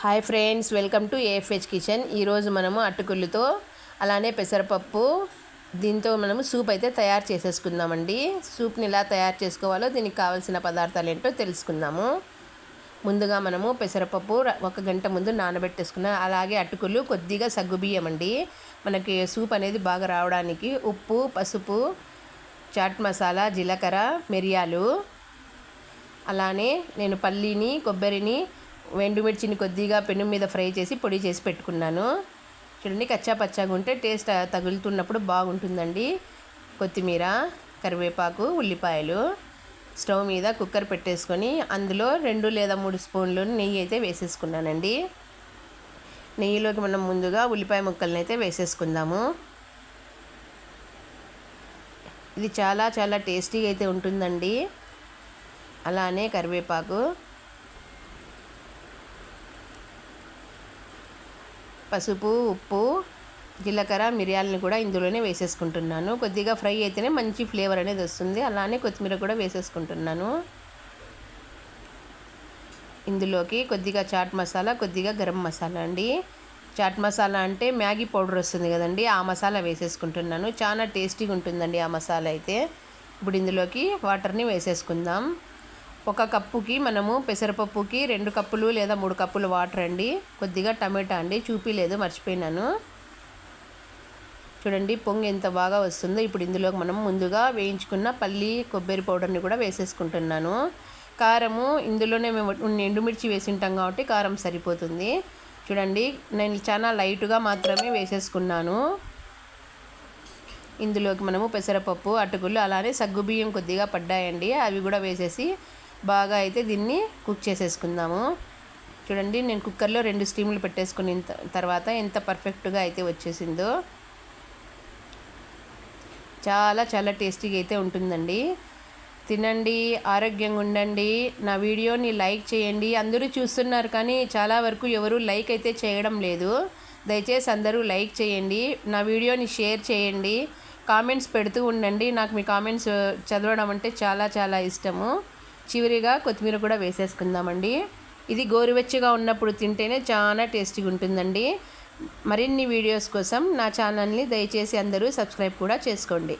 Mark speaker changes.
Speaker 1: Hi friends welcome to AFH kitchen ఈరోజు మనము అటుకులతో అలానే పెసరపప్పు దీంతో మనము సూప్ అయితే తయారు చేసేసుకుందామండి. సూప్ని ఎలా తయారు చేసుకోవాలో దీనికి కావాల్సిన పదార్థాలు ఏంటో తెలుసుకుందాము. ముందుగా మనము పెసరపప్పు ఒక గంట ముందు నానబెట్టేసుకున్నాం అలాగే అటుకులు కొద్దిగా సగ్గుబియ్యం అండి మనకి సూప్ అనేది బాగా రావడానికి ఉప్పు పసుపు చాట్ మసాలా జీలకర్ర మిరియాలు అలానే నేను పల్లీని కొబ్బరిని ఎండుమిర్చిని కొద్దిగా పెను మీద ఫ్రై చేసి పొడి చేసి పెట్టుకున్నాను. చూడండి కచ్చా పచ్చాగా ఉంటే టేస్ట్ తగులుతున్నప్పుడు బాగుంటుందండి. కొత్తిమీర కరివేపాకు ఉల్లిపాయలు స్టవ్ మీద కుక్కర్ పెట్టేసుకొని అందులో రెండు లేదా మూడు స్పూన్లు నెయ్యి అయితే వేసేసుకున్నానండి. నెయ్యిలోకి మనం ముందుగా ఉల్లిపాయ ముక్కల్ని అయితే వేసేసుకుందాము. ఇది చాలా చాలా టేస్టీగా అయితే ఉంటుందండి. అలానే కరివేపాకు పసుపు ఉప్పు జీలకర్ర మిరియాలని కూడా ఇందులోనే వేసేసుకుంటున్నాను. కొద్దిగా ఫ్రై అయితేనే మంచి ఫ్లేవర్ అనేది వస్తుంది. అలానే కొత్తిమీర కూడా వేసేసుకుంటున్నాను. ఇందులోకి కొద్దిగా చాట్ మసాలా కొద్దిగా గరం మసాలా అండి. చాట్ మసాలా అంటే మ్యాగీ పౌడర్ వస్తుంది కదండి ఆ మసాలా వేసేసుకుంటున్నాను. చాలా టేస్టీగా ఉంటుందండి ఆ మసాలా అయితే. ఇప్పుడు ఇందులోకి వాటర్ని వేసేసుకుందాం. ఒక కప్పుకి మనము పెసరపప్పుకి రెండు కప్పులు లేదా మూడు కప్పులు వాటర్ అండి. కొద్దిగా టమాటా అండి. చూపిలేదు మర్చిపోయినాను. చూడండి పొంగు ఎంత బాగా వస్తుందో. ఇప్పుడు ఇందులోకి మనం ముందుగా వేయించుకున్న పల్లి కొబ్బరి పౌడర్ని కూడా వేసేసుకుంటున్నాను. కారము ఇందులోనే మేము ఎండుమిర్చి వేసింటాం కాబట్టి కారం సరిపోతుంది. చూడండి నేను చాలా లైట్గా మాత్రమే వేసేసుకున్నాను. ఇందులోకి మనము పెసరపప్పు అటుకులు అలానే సగ్గుబియ్యం కొద్దిగా పడ్డాయండి. అవి కూడా వేసేసి బాగా అయితే దీన్ని కుక్ చేసేసుకుందాము. చూడండి నేను కుక్కర్లో రెండు స్టీములు పెట్టేసుకుని తర్వాత ఎంత పర్ఫెక్ట్గా అయితే వచ్చేసిందో. చాలా చాలా టేస్టీగా అయితే ఉంటుందండి. తినండి ఆరోగ్యంగా ఉండండి. నా వీడియోని లైక్ చేయండి. అందరూ చూస్తున్నారు కానీ చాలా వరకు ఎవరు లైక్ అయితే చేయడం లేదు. దయచేసి అందరూ లైక్ చేయండి. నా వీడియోని షేర్ చేయండి. కామెంట్స్ పెడుతూ ఉండండి. నాకు మీ కామెంట్స్ చదవడం అంటే చాలా చాలా ఇష్టము. చివరిగా కొత్తిమీర కూడా వేసేసుకుందామండి. ఇది గోరువెచ్చగా ఉన్నప్పుడు తింటేనే చాలా టేస్టీగా ఉంటుందండి మరిన్ని వీడియోస్ కోసం నా ఛానల్ని దయచేసి అందరూ సబ్స్క్రైబ్ కూడా చేసుకోండి.